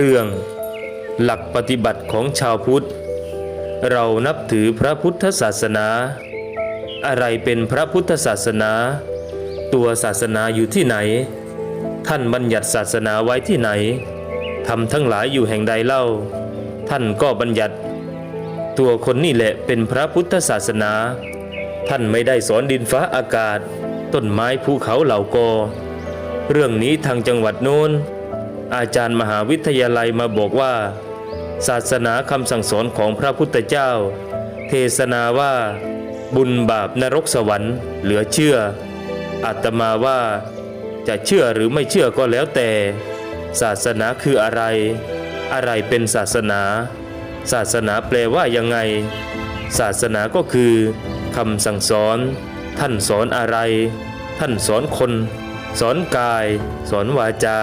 เรื่อง หลักปฏิบัติของชาวพุทธ เรานับถือพระพุทธศาสนา อะไรเป็นพระพุทธศาสนา ตัวศาสนาอยู่ที่ไหน ท่านบัญญัติศาสนาไว้ที่ไหนทำทั้งหลายอยู่แห่งใดเล่า ท่านก็บัญญัติ ตัวคนนี่แหละเป็นพระพุทธศาสนา ท่านไม่ได้สอนดินฟ้าอากาศ ต้นไม้ภูเขาเหล่ากอเรื่องนี้ทางจังหวัดโน้น อาจารย์มหาวิทยาลัยมาบอกว่า ศาสนาคำสั่งสอนของพระพุทธเจ้า เทศนาว่า บุญบาปนรกสวรรค์ เหลือเชื่อ อาตมาว่าจะเชื่อหรือไม่เชื่อก็แล้วแต่ ศาสนาคืออะไร อะไรเป็นศาสนา ศาสนาแปลว่ายังไง ศาสนาก็คือคำสั่งสอน ท่านสอนอะไร ท่านสอนคน สอนกาย สอนวาจา